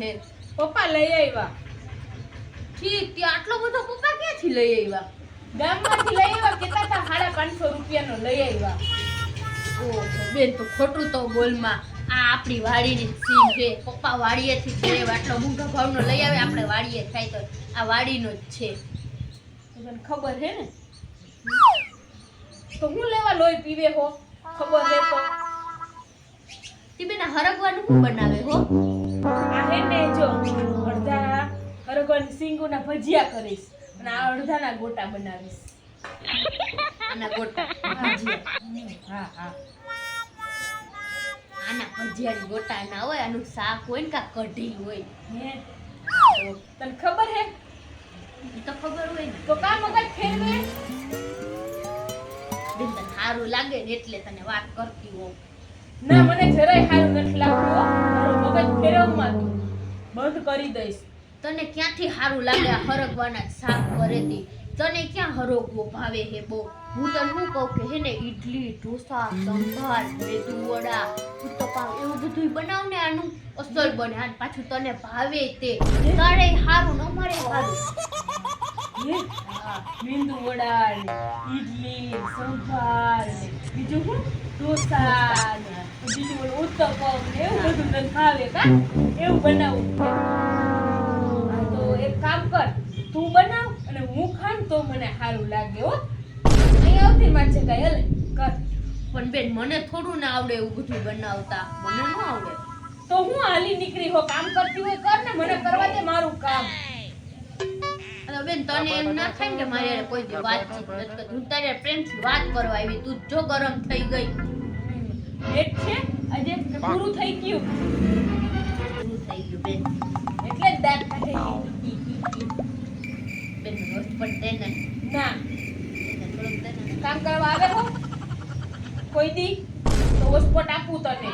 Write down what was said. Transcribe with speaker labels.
Speaker 1: હે?
Speaker 2: પપ્પા લઈ આવ્યા
Speaker 1: ઠીક, તે આટલો બધો પપ્પા ક્યાંથી લઈ આવ્યા
Speaker 2: ગામમાંથી લઈ આવ્યા કેતા હતા સાડા પાંચસો રૂપિયાનો લઈ આવ્યા
Speaker 1: બેન, તો ખોટું તો બોલમાં. આ આપણી વાડીની સીન છે. પપ્પા વાડીએથી જ આટલો મોંઘા ભાવનો લઈ આવે, આપણે વાડીએ થાય તો આ વાડીનો જ છે.
Speaker 2: તને ખબર હે ને? તો હું લેવા લોહી પીવે હો? ખબર હે તો
Speaker 1: તે? હરગવાનું શું બનાવે હો?
Speaker 2: આ હે ને જો અડધા હરગવાની સિંગુના ભજીયા કરીશ અને આ અડધાના ગોટા બનાવીશ.
Speaker 1: આના ગોટા ભજીયા.
Speaker 2: હા હા.
Speaker 1: આના ભજીયાની ગોટા ના હોય આનું શાક હોય ને કા કઢી હોય.
Speaker 2: હે? તને ખબર હે?
Speaker 1: તો ખબર હોય ને.
Speaker 2: તો કા મગજ ફેરવે.
Speaker 1: સારું લાગે ને એટલે તને વાત કરતી હોઉં.
Speaker 2: ના મને જરાય તું બંધ કરી દઈશ.
Speaker 1: તને ક્યાંથી સારું લાગે હરગવાના સાફ શાક કરેતી તને ક્યાં હરગવો ભાવે હે બહુ? હું તને શું કહું કે હે ને ઈડલી ઢોસા સંભાર મેદુ વડા ઉત્તપા એવું બધું બનાવ ને આનું અસલ બને. અને પાછું તને ભાવે તે. તારે સારું ન મળે સારું
Speaker 2: હા, મેંદુ વડા ઈડલી સંભાર બીજું શું? ઢોસા બીજું ઓલું ઉત્તપમ ને એવું બધું તને કા? એવું બનાવું. તો એક કામ કર તું બનાવ અને હું ખાન તો મને સારું લાગે હો. અહીં આવતી માર છે કઈ હલે? કર.
Speaker 1: પણ બેન મને થોડું ના આવડે એવું બધું બનાવતા. મને ન આવડે.
Speaker 2: તો હું હાલી નીકળી હો કામ કરતી હોય કર ને મને કરવા દે મારું કામ.
Speaker 1: બેન તને એમ ના થાય કે મારે કોઈ વાતચીત નથી કરતી. હું તારે પ્રેમથી વાત કરવા આવી તું જો ગરમ થઈ ગઈ.
Speaker 2: પૂરું થઈ ગયું.
Speaker 1: થઈ ગયું બેન.
Speaker 2: એટલે જ દાંત કાઢે
Speaker 1: બેન રોજ ના.
Speaker 2: કામ કરવા આવે હો. કોઈ દી. તો હોસ્પોટ આપું તને.